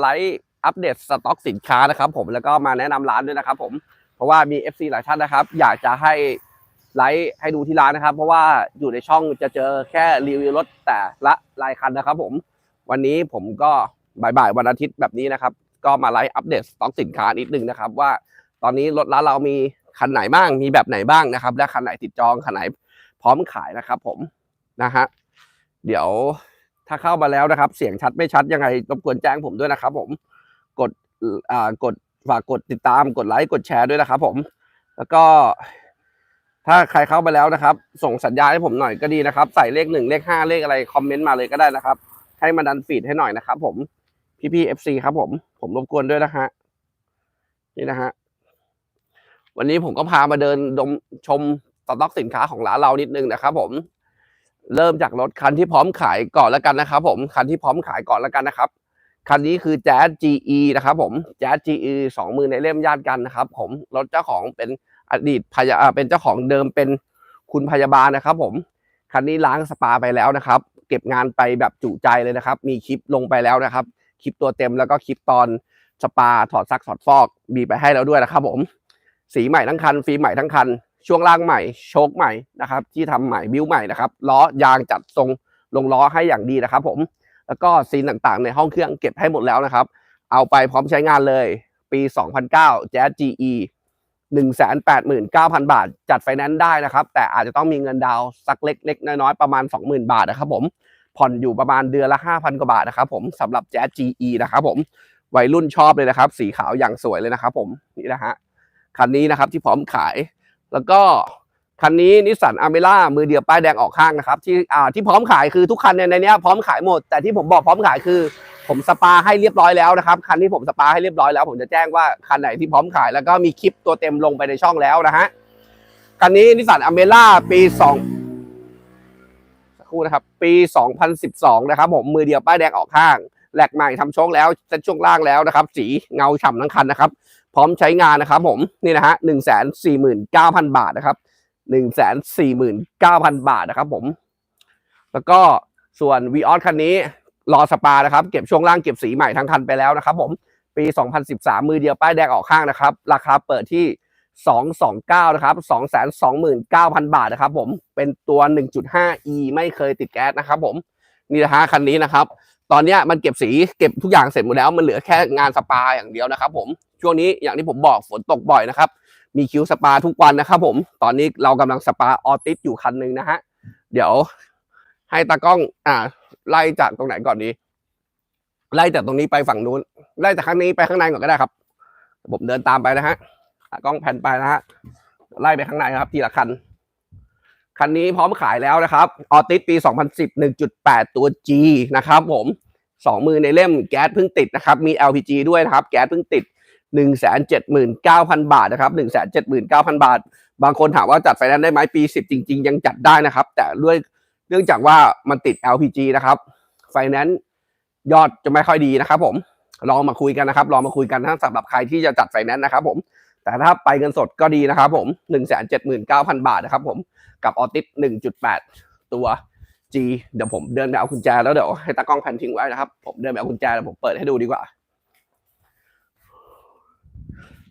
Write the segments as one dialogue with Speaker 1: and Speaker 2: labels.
Speaker 1: ไลฟ์อัปเดตสต็อกสินค้านะครับ ผมแล้วก็มาแนะนำร้านด้วยนะครับ ผมเพราะว่ามี FC หลายท่านนะครับ อยากจะให้ไลฟ์ให้ดูที่ร้านนะครับ เพราะว่าอยู่ในช่องจะเจอแค่รีวิวรถแต่ละรายคันนะครับ ผม วันนี้ผมก็บ่ายๆวันอาทิตย์แบบนี้นะครับ ก็มาไลฟ์อัปเดตสต็อกสินค้านิดนึงนะครับ ว่าตอนนี้รถร้านเรามีคันไหนบ้างมีแบบไหนบ้างนะครับ และคันไหนติดจองคันไหนพร้อมขายนะครับ ผมนะฮะเดี๋ยว ถ้าเข้ามาแล้วนะครับ เสียงชัดไม่ชัดยังไงรบกวนแจ้งผมด้วยนะครับ ผมกดอ่ากดฝากกดติดตามกดไลค์กดแชร์ด้วยนะครับ ผม แล้วก็ ถ้าใครเข้ามาแล้วนะครับ ส่งสัญญาณให้ผมหน่อยก็ดีนะครับ ใส่เลขหนึ่งเลขห้าเลขอะไรคอมเมนต์มาเลยก็ได้นะครับ ให้มาดันฟีดให้หน่อยนะครับ ผมพี่พี่เอฟซีครับผม ผมรบกวนด้วยนะฮะนี่นะฮะวันนี้ผมก็พามาเดินดมชมสต็อกสินค้าของร้านเรานิดนึงนะครับ ผม เริ่มจากรถคันที่พร้อมขายก่อนแล้วกันนะครับ ผมคันที่พร้อมขายก่อนแล้วกันนะครับคันนี้คือแจ๊ส GE นะครับผมแจ๊ส GE สองมือในเล่มญาติกันนะครับ ผมรถเจ้าของเป็นอดีตพยาเป็นเจ้าของเดิมเป็นคุณพยาบาลนะครับ ผมคันนี้ล้างสปาไปแล้วนะครับ เก็บงานไปแบบจุใจเลยนะครับ มีคลิปลงไปแล้วนะครับ คลิปตัวเต็มแล้วก็คลิปตอนสปาถอดซักถอดฟอกมีไปให้แล้วด้วยนะครับ ผม สีใหม่ทั้งคันฟิล์มใหม่ทั้งคัน ช่วงล่างใหม่ โชคใหม่นะครับ ที่ทำใหม่บิวใหม่นะครับล้อยางจัดทรงลงล้อให้อย่างดีนะครับ ผม แล้วก็ซีนต่างๆ ในห้องเครื่องเก็บให้หมดแล้วนะครับ เอาไปพร้อมใช้งานเลย ปี 2009 Jazz GE 189,000 บาท จัดไฟแนนซ์ได้นะครับ แต่อาจจะต้องมีเงินดาวสักเล็กๆน้อยๆประมาณ 20,000 บาทนะครับ ผมผ่อนอยู่ประมาณเดือนละ 5,000 กว่าบาทนะครับ ผมสำหรับ Jazz GE นะครับ ผมวัยรุ่นชอบเลยนะครับ สีขาวอย่างสวยเลยนะครับ ผมนี่นะฮะคันนี้นะครับที่พร้อมขาย แล้วก็คันนี้นิสสันอเมร่ามือเดียวป้ายแดงออกข้างนะครับ ที่อ่าที่พร้อมขายคือทุกคันเนี่ยในนี้พร้อมขายหมด แต่ที่ผมบอกพร้อมขายคือ ผมสปาให้เรียบร้อยแล้วนะครับคันที่ผมสปาให้เรียบร้อยแล้วผมจะแจ้งว่าคันไหนที่พร้อมขายแล้วก็มีคลิปตัวเต็มลงไปในช่องแล้วนะฮะคันนี้นิสสันอเมร่าปีสองสักครู่นะครับ ปี 2012 นะครับผมมือเดียวป้ายแดงออกข้าง แหลกใหม่ทำโชคแล้วเซ็ตช่วงล่างแล้วนะครับ สีเงาฉ่ำทั้งคันนะครับ พร้อมใช้งานนะครับ ผมนี่นะฮะหนึ่งแสนสี่หมื่นเก้าพันบาทนะครับหนึ่งแสนสี่หมื่นเก้าพันบาทนะครับ ผม แล้วก็ส่วนวีออสคันนี้รอสปานะครับ เก็บช่วงล่างเก็บสีใหม่ทั้งคันไปแล้วนะครับ ผมปี 2013 มือเดียวป้ายแดงออกข้างนะครับ ราคาเปิดที่ 229 นะครับ 229,000 บาทนะครับผม เป็นตัว 1.5e ไม่เคยติดแก๊สนะครับผม นี่นะฮะคันนี้นะครับ ตอนนี้มันเก็บสีเก็บทุกอย่างเสร็จหมดแล้ว มันเหลือแค่งานสปาอย่างเดียวนะครับ ผมช่วงนี้อย่างที่ผมบอกฝนตกบ่อยนะครับ มีคิวสปาทุกวันนะครับ ผมตอนนี้เรากำลังสปาออติสอยู่คันหนึ่งนะฮะเดี๋ยวให้ตากล้องอ่าไล่จากตรงไหนก่อนดี ไล่จากตรงนี้ไปฝั่งนู้น ไล่จากข้างนี้ไปข้างในก่อนก็ได้ครับ ผมเดินตามไปนะฮะกล้องแผ่นไปนะฮะไล่ไปข้างในครับ ทีละคัน คันนี้พร้อมขายแล้วนะครับออติสปี 2010 1.8 ตัว G นะครับผมสองมือในเล่มแก๊สเพิ่งติดนะครับ มี LPG ด้วยนะครับ แก๊สเพิ่งติด 179,000 บาทนะครับ 179,000 บาท บางคนถามว่าจัดไฟแนนซ์ได้ไหมปี 10 จริง ๆ ยังจัดได้นะครับ แต่ด้วยเนื่องจากว่ามันติด LPG นะครับ ไฟแนนซ์ยอดจะไม่ค่อยดีนะครับผม ลองมาคุยกันนะครับ ลองมาคุยกันถ้าสำหรับใครที่จะจัดไฟแนนซ์นะครับผม แต่ถ้าไปเงินสดก็ดีนะครับผม 179,000 บาทนะครับผมกับออติส1.8 ตัว G เดี๋ยวผมเดินไปเอากุญแจแล้วเดี๋ยวให้ตากล้องแผ่นทิ้งไว้นะครับ ผมเดินไปเอากุญแจแล้วผมเปิดให้ดูดีกว่า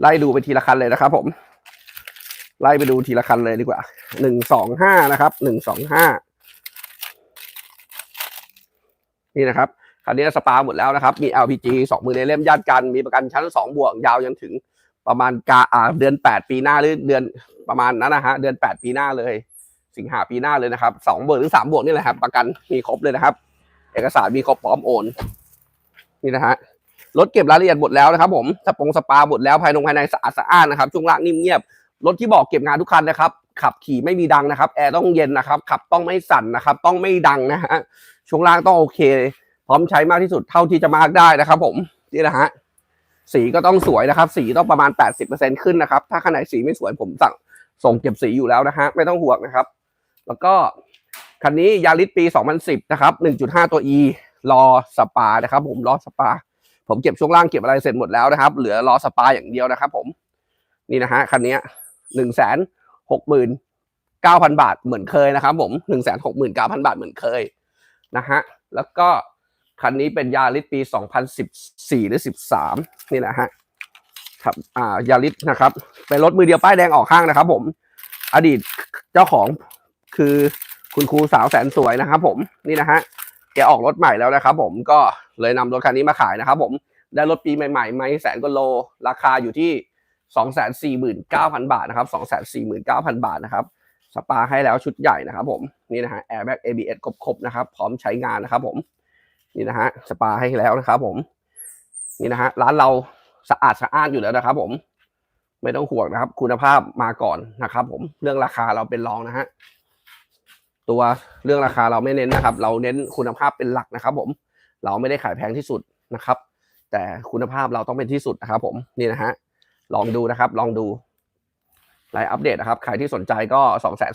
Speaker 1: ไล่ดูไปทีละคันเลยนะครับผม ไล่ไปดูทีละคันเลยดีกว่า หนึ่งสองห้านะครับ หนึ่งสองห้า นี่นะครับคันนี้สปาหมดแล้วนะครับ มี LPG สองมือในเล่มญาติกัน มีประกันชั้นสองบวกยาวจนถึง ประมาณกาอ่าเดือนแปดปีหน้าหรือเดือนประมาณนั้นนะฮะเดือนแปดปีหน้าเลย สิงหาปีหน้าเลยนะครับสองบวกหรือสามบวกนี่แหละครับ ประกันมีครบเลยนะครับ เอกสารมีครบพร้อมโอนนี่นะฮะรถเก็บรายละเอียดหมดแล้วนะครับ ผมสปงสปาหมดแล้วภายในภายในสะอาดสะอ้านนะครับช่วงล่างนิ่มเงียบรถที่บอกเก็บงานทุกคันนะครับขับขี่ไม่มีดังนะครับแอร์ต้องเย็นนะครับขับต้องไม่สั่นนะครับ ต้องไม่ดังนะฮะช่วงล่างต้องโอเค พร้อมใช้มากที่สุดเท่าที่จะมากได้นะครับ ผมนี่นะฮะ สีก็ต้องสวยนะครับ สีต้องประมาณ 80%ขึ้นนะครับ ถ้าคันไหนสีไม่สวยผมสั่งส่งเก็บสีอยู่แล้วนะฮะไม่ต้องห่วงนะครับ แล้วก็คันนี้ยาริสปี 2010 นะครับ 1.5 ตัว E รอสปานะครับ ผมรอสปา ผมเก็บช่วงล่างเก็บอะไรเสร็จหมดแล้วนะครับ เหลือรอสปาอย่างเดียวนะครับ ผมนี่นะฮะคันนี้หนึ่งแสนหกหมื่นเก้าพันบาทเหมือนเคยนะครับ ผมหนึ่งแสนหกหมื่นเก้าพันบาทเหมือนเคยนะฮะแล้วก็ คันนี้เป็นยาริสปี 2014 หรือ 13 นี่แหละฮะครับอ่ายาริสนะครับ เป็นรถมือเดียวป้ายแดงออกข้างนะครับ ผม อดีตเจ้าของคือคุณครูสาวแสนสวยนะครับ ผมนี่นะฮะแกออกรถใหม่แล้วนะครับ ผมก็เลยนำรถคันนี้มาขายนะครับ ผมได้รถปีใหม่ๆไหมแสนกว่าโล ราคาอยู่ที่249,000บาทนะครับ249,000บาทนะครับ สปาให้แล้วชุดใหญ่นะครับ ผมนี่นะฮะ airbag ABS ครบๆนะครับ พร้อมใช้งานนะครับ ผม นี่นะฮะสปาให้แล้วนะครับ ผม นี่นะฮะร้านเราสะอาดสะอาดอยู่แล้วนะครับ ผม ไม่ต้องห่วงนะครับ คุณภาพมาก่อนนะครับ ผมเรื่องราคาเราเป็นรองนะฮะตัวเรื่องราคาเราไม่เน้นนะครับ เราเน้นคุณภาพเป็นหลักนะครับ ผม เราไม่ได้ขายแพงที่สุดนะครับ แต่คุณภาพเราต้องเป็นที่สุดนะครับ ผมนี่นะฮะลองดูนะครับ ลองดูรายอัปเดตนะครับ ใครที่สนใจก็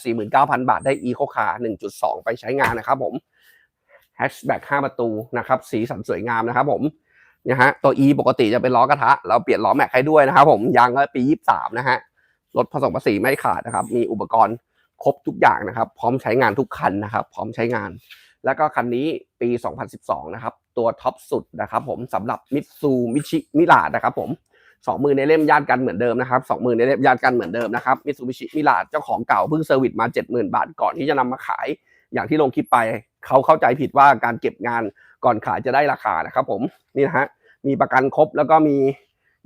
Speaker 1: 249,000 บาทได้ Eco Car 1.2 ไปใช้งานนะครับผม แฮชแบ็ก5ประตูนะครับสีสันสวยงามนะครับผมนี่ยฮะตัว E ปกติจะเป็นล้อกระทะ เราเปลี่ยนล้อแม็กให้ด้วยนะครับผมยางก็ปี 23 นะฮะรถผสมภาษีไม่ขาดนะครับ มีอุปกรณ์ครบทุกอย่างนะครับ พร้อมใช้งานทุกคันนะครับ พร้อมใช้งาน แล้วก็คันนี้ปี 2012 นะครับ ตัวท็อปสุดนะครับผมสำหรับมิตซูมิชิมิลาดนะครับผมสองมือในเล่มญาติกันเหมือนเดิมนะครับสองมือในเล่มญาติกันเหมือนเดิมนะครับมิตซูมิชิมิลาดเจ้าของเก่าเพิ่งเซอร์วิสมา 70,000 บาทก่อนที่จะนำมาขาย อย่างที่ลงคลิปไปเขาเข้าใจผิดว่าการเก็บงานก่อนขายจะได้ราคานะครับผมนี่นะฮะมีประกันครบแล้วก็มี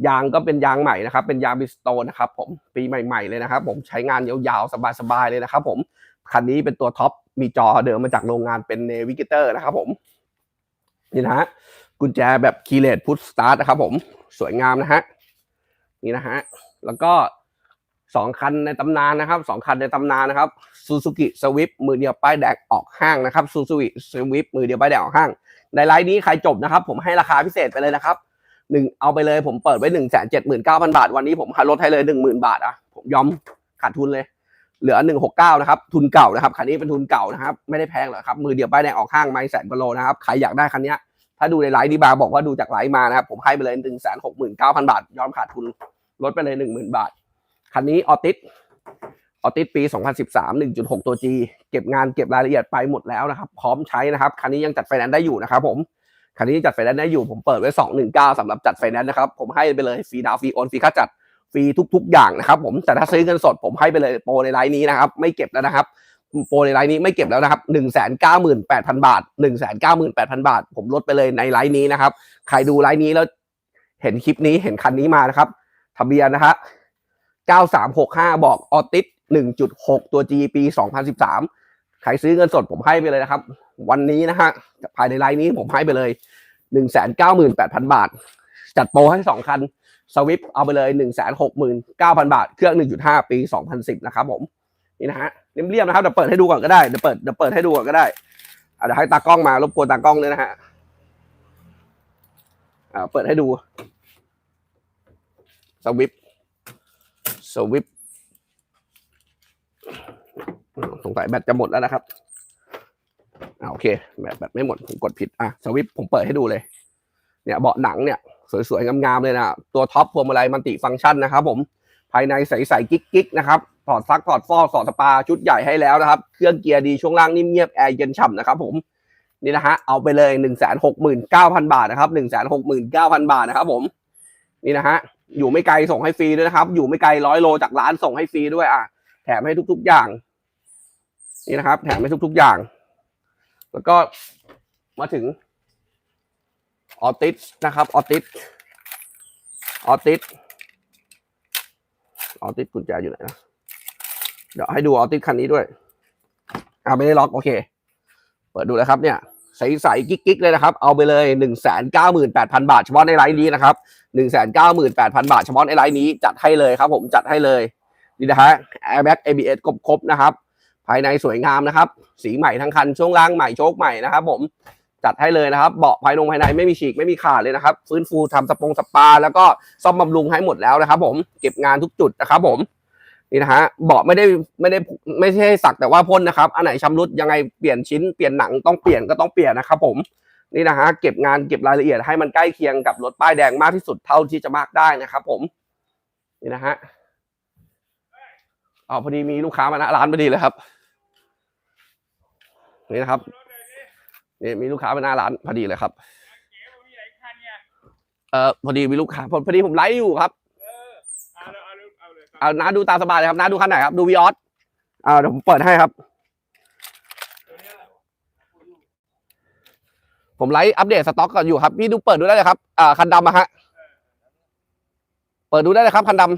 Speaker 1: ยางก็เป็นยางใหม่นะครับ เป็นยางบิสโตนนะครับผมปีใหม่ๆเลยนะครับ ผมใช้งานยาวๆสบายๆเลยนะครับ ผมคันนี้เป็นตัวท็อปมีจอเดิมมาจากโรงงานเป็นเนวิเกเตอร์นะครับ ผมนี่นะฮะกุญแจแบบคีเลตพุทสตาร์ทนะครับ ผมสวยงามนะฮะนี่นะฮะแล้วก็ สองคันในตำนานนะครับสองคันในตำนานนะครับซูซูกิสวิฟมือเดียวป้ายแดงออกห้างนะครับซูซูกิสวิฟมือเดียวป้ายแดงออกห้าง ในไลน์นี้ใครจบนะครับ ผมให้ราคาพิเศษไปเลยนะครับหนึ่งเอาไปเลยผมเปิดไว้หนึ่งแสนเจ็ดหมื่นเก้าพันบาท วันนี้ผมลดให้เลยหนึ่งหมื่นบาทอะผมยอมขาดทุนเลย เหลือหนึ่งหกเก้านะครับ ทุนเก่านะครับคันนี้เป็นทุนเก่านะครับ ไม่ได้แพงหรอกครับ มือเดียวป้ายแดงออกห้างไม่แสนกว่าโลนะครับใครอยากได้คันนี้ถ้าดูในไลน์ดีบาบอกว่าดูจากไลน์มานะครับผมให้ไปเลยหนึ่งแสนหกหมื่นเก้าพันบาท ยอมขาดทุนลดไปเลยหนึ่งหมื่นบาท คันนี้ออติสออติสปี 2013 1.6 ตัว G เก็บงานเก็บรายละเอียดไปหมดแล้วนะครับ พร้อมใช้นะครับ คันนี้ยังจัดไฟแนนซ์ได้อยู่นะครับผมคันนี้จัดไฟแนนซ์ได้อยู่ผมเปิดไว้ 219สำหรับจัดไฟแนนซ์นะครับ ผมให้ไปเลยฟรีดาวฟรีโอนฟรีค่าจัดฟรีทุก ๆ อย่างนะครับผมแต่ถ้าซื้อเงินสดผมให้ไปเลยโปรในไลน์นี้นะครับ ไม่เก็บแล้วนะครับโปรในไลน์นี้ไม่เก็บแล้วนะครับ 198,000 บาท 198,000 บาท ผมลดไปเลยในไลน์นี้นะครับ ใครดูไลน์นี้แล้วเห็นคลิปนี้เห็นคันนี้มานะครับ ทะเบียนนะฮะ 9365 บอกออติส1.6 ตัว G ปี 2013 ใครซื้อเงินสดผมให้ไปเลยนะครับ วันนี้นะฮะภายในไลน์นี้ผมให้ไปเลย 198,000 บาท จัดโปรให้ 2 คันสวิฟเอาไปเลย 169,000 บาท เครื่อง 1.5 ปี 2010 นะครับผม นี่นะฮะเรียบๆนะครับเดี๋ยวเปิดให้ดูก่อนก็ได้เดี๋ยวเปิดเดี๋ยวเปิดให้ดูก่อนก็ได้เดี๋ยวให้ตากล้องมารบกวนตากล้องด้วยนะฮะอ่าเปิดให้ดูสวิฟส วิฟสงสัยแบตจะหมดแล้วนะครับอ่าโอเคแบตแบตไม่หมดผมกดผิดอะสวิฟผมเปิดให้ดูเลย เนี่ยเบาะหนังเนี่ย สวยๆงามๆเลยนะตัวท็อปพวงมาลัยมันติฟังก์ชันนะครับ ผมภายในใสๆกิ๊กๆนะครับถอดซักถอดฟอกถอดสปาชุดใหญ่ให้แล้วนะครับ เครื่องเกียร์ดีช่วงล่างนิ่มเงียบแอร์เย็นฉ่ำนะครับ ผมนี่นะฮะเอาไปเลยหนึ่งแสนหกหมื่นเก้าพันบาทนะครับหนึ่งแสนหกหมื่นเก้าพันบาทนะครับ ผมนี่นะฮะ อยู่ไม่ไกลส่งให้ฟรีด้วยนะครับ อยู่ไม่ไกลร้อยโลจากร้านส่งให้ฟรีด้วยอะแถมให้ทุก ๆอย่าง นี่นะครับ แถมให้ทุก ๆอย่าง แล้วก็มาถึงออติสนะครับออติสออติสออติสกุญแจอยู่ไหนนะเดี๋ยวให้ดูออติสคันนี้ด้วยอ่าไม่ได้ล็อกโอเค เปิดดูแล้วครับเนี่ย ใสๆกิ๊กๆเลยนะครับ เอาไปเลยหนึ่งแสนเก้าหมื่นแปดพันบาทเฉพาะในไลน์นี้นะครับหนึ่งแสนเก้าหมื่นแปดพันบาทเฉพาะในไลน์นี้จัดให้เลยครับผมจัดให้เลยนี่นะฮะ airbag ABS ครบๆนะครับ ภายในสวยงามนะครับ สีใหม่ทั้งคันช่วงล่างใหม่โชคใหม่นะครับ ผมจัดให้เลยนะครับ เบาะภายนงภายในไม่มีฉีกไม่มีขาดเลยนะครับ ฟื้นฟูทำสปงสปา แล้วก็ซ่อมบำรุงให้หมดแล้วนะครับ ผมเก็บงานทุกจุดนะครับผม นี่นะฮะเบาะไม่ได้ไม่ได้ไม่ใช่สักแต่ว่าพ่นนะครับ อันไหนชำรุดยังไงเปลี่ยนชิ้นเปลี่ยนหนังต้องเปลี่ยนก็ต้องเปลี่ยนนะครับผมนี่นะฮะเก็บงานเก็บรายละเอียดให้มันใกล้เคียงกับรถป้ายแดงมากที่สุดเท่าที่จะมากได้นะครับ ผม นี่นะฮะอ๋อพอดีมีลูกค้ามาหน้าร้านพอดีเลยครับ นี่นะครับนี่มีลูกค้ามาหน้าร้านพอดีเลยครับ
Speaker 2: เอ
Speaker 1: อพอดีมีลูกค้าพอพอดีผมไลฟ์อยู่ครับ
Speaker 2: เออเอาเลยเอา เอา
Speaker 1: น้าดูตามสบายเลยครับน้าดูคันไหนครับ ดูวีออสอ่าเดี๋ยวผมเปิดให้ครับ ผมไลฟ์อัปเดตสต็อกก่อนอยู่ครับ พี่ดูเปิดดูได้เลยครับอ่าคันดำอะฮะ เปิดดูได้เลยครับ คันดำ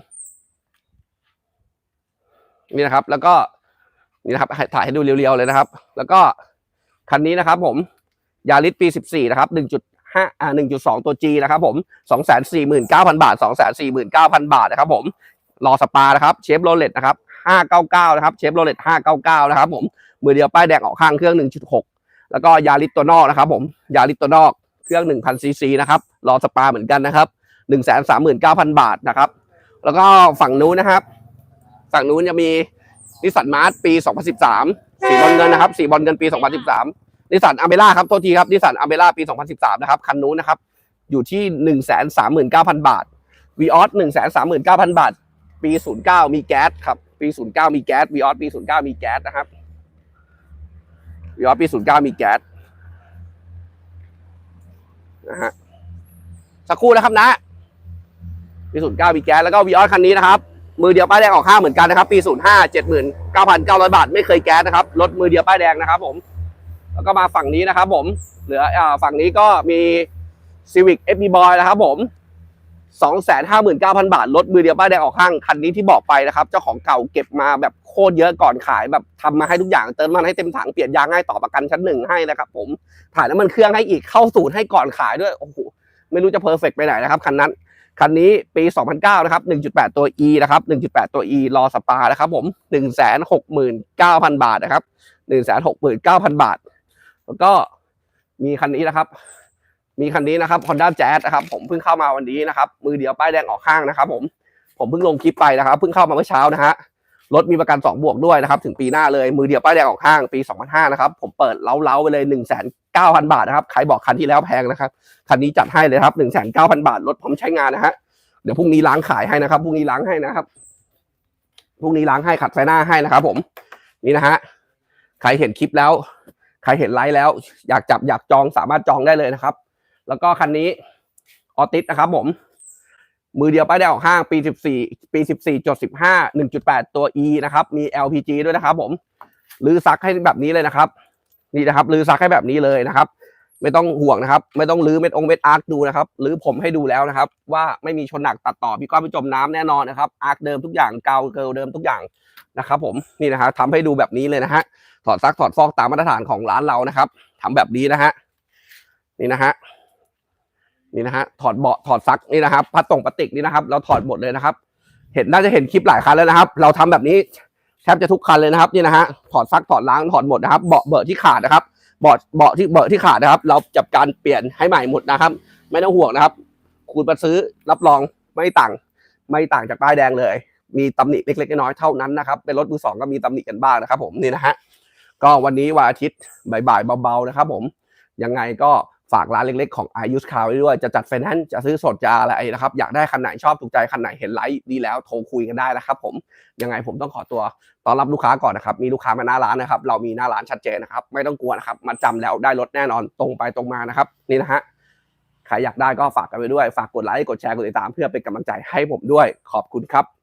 Speaker 1: นี่นะครับ แล้วก็นี่นะครับถ่ายให้ดูเรียวๆเลยนะครับ แล้วก็คันนี้นะครับ ผมยาริสปี 14 นะครับ 1.5 อ่า 1.2 ตัว G นะครับผม 249,000 บาท 249,000 บาทนะครับผม รอสปานะครับเชฟโรเลตนะครับ599นะครับเชฟโรเลต599นะครับผมมือเดียวป้ายแดงออกข้างเครื่อง 1.6 แล้วก็ยาริสตัวนอกนะครับผมยาริสตัวนอกเครื่อง1,000ซีซีนะครับรอสปาเหมือนกันนะครับ139,000 บาทนะครับ แล้วก็ฝั่งนู้นนะครับ ฝั่งนู้นจะมีนิสสันมาร์ปี 2013 สีบอลเงินนะครับสีบอลเงินปี 2013นิสสันอเมร่าครับโทษทีครับนิสสันอเมร่าปี 2013 นะครับคันนู้นนะครับอยู่ที่ 139,000 บาทวีออส139,000 บาท ปี 09 มีแก๊สครับ ปี 09 มีแก๊สวีออสปี 09 มีแก๊สนะครับวีออสปี 09 มีแก๊สนะฮะสักครู่นะครับนะปี 09 มีแก๊สแล้วก็วีออสคันนี้นะครับมือเดียวป้ายแดงออกข้าเหมือนกันนะครับ ปี 05 79,900 บาท ไม่เคยแก๊สนะครับรถมือเดียวป้ายแดงนะครับผมแล้วก็มาฝั่งนี้นะครับผมเหลืออ่าฝั่งนี้ก็มี Civic FB Boy นะครับผม 259,000 บาท รถมือเดียวป้ายแดงออกข้าง คันนี้ที่บอกไปนะครับ เจ้าของเก่าเก็บมาแบบโคตรเยอะก่อนขายแบบทำมาให้ทุกอย่าง เติมมันให้เต็มถัง เปลี่ยนยางให้ต่อประกันชั้นหนึ่งให้นะครับผม ถ่ายน้ำมันเครื่องให้อีก เข้าศูนย์ให้ก่อนขายด้วย โอ้โห ไม่รู้จะเพอร์เฟกไปไหนนะครับคันนั้น คันนี้ปี 2009 นะครับ 1.8 ตัว E นะครับ 1.8 ตัว E รอสปานะครับผม 169,000 บาทนะครับ 169,000 บาท แล้วก็มีคันนี้นะครับ มีคันนี้นะครับ Honda Jazz นะครับ ผมเพิ่งเข้ามาวันนี้นะครับ มือเดียวป้ายแดงออกข้างนะครับ ผม ผมเพิ่งลงคลิปไปนะครับ เพิ่งเข้ามาเมื่อเช้านะฮะ รถมีประกัน 2 บวกด้วยนะครับ ถึงปีหน้าเลย มือเดียวป้ายแดงออกข้าง ปี 2005นะครับ ผมเปิดเล้าๆไปเลย1,900,000บาทนะครับ ใครบอกคันที่แล้วแพงนะครับ คันนี้จัดให้เลยครับ1,900,000 บาท รถพร้อมใช้งานนะฮะ เดี๋ยวพรุ่งนี้ล้างขายให้นะครับ พรุ่งนี้ล้างให้นะครับ พรุ่งนี้ล้างให้ขัดไฟหน้าให้นะครับ ผม นี่นะฮะ ใครเห็นคลิปแล้ว ใครเห็นไลฟ์แล้ว อยากจับอยากจองสามารถจองได้เลยนะครับ แล้วก็คันนี้ออติสนะครับผม มือเดียวป้ายแดงออกห้างปี 14 ปี 14.15 1.8 ตัว E นะครับ มี LPG ด้วยนะครับผมลือซักให้แบบนี้เลยนะครับ นี่นะครับลือซักให้แบบนี้เลยนะครับ ไม่ต้องห่วงนะครับ ไม่ต้องลื้อเม็ดองเม็ดอาร์คดูนะครับลื้อผมให้ดูแล้วนะครับ ว่าไม่มีชนหนักตัดต่อพี่ก้อนพี่จมน้ำแน่นอนนะครับอาร์คเดิมทุกอย่างเกาเกิลเดิมทุกอย่างนะครับ ผมนี่นะฮะทำให้ดูแบบนี้เลยนะฮะถอดซักถอดฟอกตามมาตรฐานของร้านเรานะครับทำแบบนี้นะฮะนี่นะฮะ นี่นะฮะถอดเบาะถอดซักนี่นะครับพัดตรงปลาติกนี่นะครับ เราถอดหมดเลยนะครับ เห็นน่าจะเห็นคลิปหลายคันแล้วนะครับ เราทำแบบนี้แทบจะทุกคันเลยนะครับนี่นะฮะถอดซักถอดล้างถอดหมดนะครับ เบาะเบอะที่ขาดนะครับ เบาะเบาะที่เบาะที่ขาดนะครับ เราจับการเปลี่ยนให้ใหม่หมดนะครับ ไม่ต้องห่วงนะครับ คุณมาซื้อรับรองไม่ต่างไม่ต่างจากป้ายแดงเลย มีตำหนิเล็กๆน้อยๆเท่านั้นนะครับ เป็นรถมือสองก็มีตำหนิกันบ้างนะครับ ผมนี่นะฮะก็วันนี้วันอาทิตย์บ่ายๆเบาๆนะครับ ผมยังไงก็ ฝากร้านเล็กๆของ i u s Car ไว้ด้วย จะจัดไฟแนนซ์จะซื้อสดจะอะไรนะครับ อยากได้คันไหนชอบถูกใจคันไหนเห็นไลฟ์ดีแล้วโทรคุยกันได้นะครับผมยังไงผมต้องขอตัวต้อนรับลูกค้าก่อนนะครับ มีลูกค้ามาหน้าร้านนะครับ เรามีหน้าร้านชัดเจนนะครับ ไม่ต้องกลัวนะครับมาจำแล้วได้รถแน่นอนตรงไปตรงมานะครับ นี่นะฮะใครอยากได้ก็ฝากกันไปด้วย ฝากกดไลค์กดแชร์กดติดตามเพื่อเป็นกำลังใจให้ผมด้วยขอบคุณครับ